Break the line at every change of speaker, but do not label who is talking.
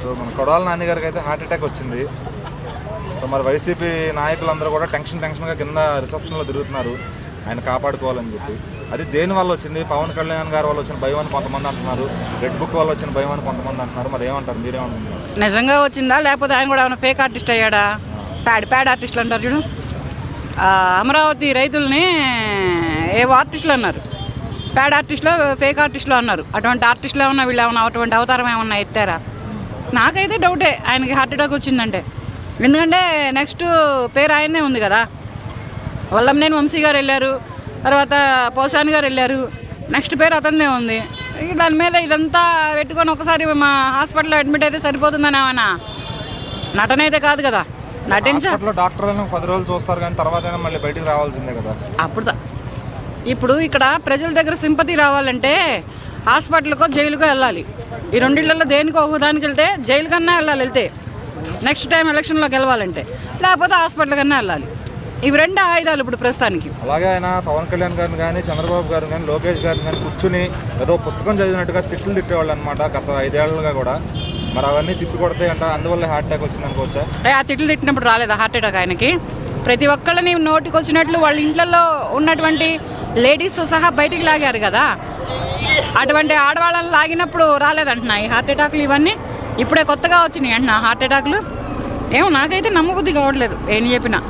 So మన కొడాల నాన్నగారికి అయితే హార్ట్ అటాక్ వచ్చింది. సో మరి వైసీపీ నాయకులందరూ కూడా టెన్షన్ టెన్షన్గా కింద రిసెప్షన్లో తిరుగుతున్నారు. ఆయన కాపాడుకోవాలని చెప్పి. అది దేని వల్ల వచ్చింది? పవన్ కళ్యాణ్ గారి వల్ల వచ్చిన భయం అని కొంతమంది అంటున్నారు. రెడ్ బుక్ వల్ల వచ్చిన భయం అని కొంతమంది అంటున్నారు. మరి ఏమంటారు? మీరేమంటున్నారు?
నిజంగా వచ్చిందా? లేకపోతే ఆయన కూడా ఏమైనా ఫేక్ ఆర్టిస్ట్ అయ్యాడా? ప్యాడ్ ప్యాడ్ ఆర్టిస్టులు అంటారు చూడు. అమరావతి రైతుల్ని ఏవో ఆర్టిస్టులు అన్నారు? ప్యాడ్ ఆర్టిస్టులో ఫేక్ ఆర్టిస్టులో అన్నారు. అటువంటి ఆర్టిస్టులు ఏమన్నా వీళ్ళు ఏమన్నా అటువంటి అవతారం ఏమన్నా ఎత్తారా? నాకైతే డౌటే ఆయనకి హార్ట్ అటాక్ వచ్చిందంటే. ఎందుకంటే నెక్స్ట్ పేరు ఆయనే ఉంది కదా. వల్లంనేని వంశీ గారు వెళ్ళారు తర్వాత పోసాని గారు వెళ్ళారు నెక్స్ట్ పేరు అతనిదే ఉంది. దాని మీద ఇదంతా పెట్టుకొని ఒకసారి మా హాస్పిటల్లో అడ్మిట్ అయితే సరిపోతుందని ఏమన్నా నటన అయితే కాదు కదా. నటించ.
హాస్పిటల్లో డాక్టర్లను పది రోజులు చూస్తారు కానీ తర్వాత అయినా మళ్ళీ బయటికి రావాల్సిందే కదా.
అప్పుడు ఇప్పుడు ఇక్కడ ప్రజల దగ్గర సింపతి రావాలంటే హాస్పిటల్కో జైలుకో వెళ్ళాలి. ఈ రెండిళ్ళలో దేనికో ఒక దానికి వెళ్తే జైలు కన్నా వెళ్ళాలి వెళ్తే. నెక్స్ట్ టైం ఎలక్షన్లో గెలవాలంటే. లేకపోతే హాస్పిటల్ కన్నా వెళ్ళాలి. ఇవి రెండు ఆయుధాలు ఇప్పుడు ప్రస్తుతానికి.
అలాగే ఆయన పవన్ కళ్యాణ్ గారిని కానీ చంద్రబాబు గారిని కానీ లోకేష్ గారిని కానీ కూర్చుని ఏదో పుస్తకం చదివినట్టుగా తిట్లు తిట్టేవాళ్ళు అనమాట గత ఐదేళ్ళుగా కూడా. మరి అవన్నీ తిప్పి కొడతాయి అంట అందువల్ల హార్ట్ అటాక్ వచ్చింది అనుకోవచ్చా?
ఆ తిట్లు తిట్టినప్పుడు రాలేదా హార్ట్ అటాక్ ఆయనకి? ప్రతి ఒక్కళ్ళని నోటికి వచ్చినట్లు వాళ్ళ ఇంట్లలో ఉన్నటువంటి లేడీస్ సహా బయటికి లాగారు కదా. అటువంటి ఆడవాళ్ళని లాగినప్పుడు రాలేదంటున్నా. ఈ హార్ట్ అటాక్లు ఇవన్నీ ఇప్పుడే కొత్తగా వచ్చినాయి అంటున్నా హార్ట్ అటాక్లు. ఏమో నాకైతే నమ్మబుద్ధి కావట్లేదు ఏం చెప్పినా.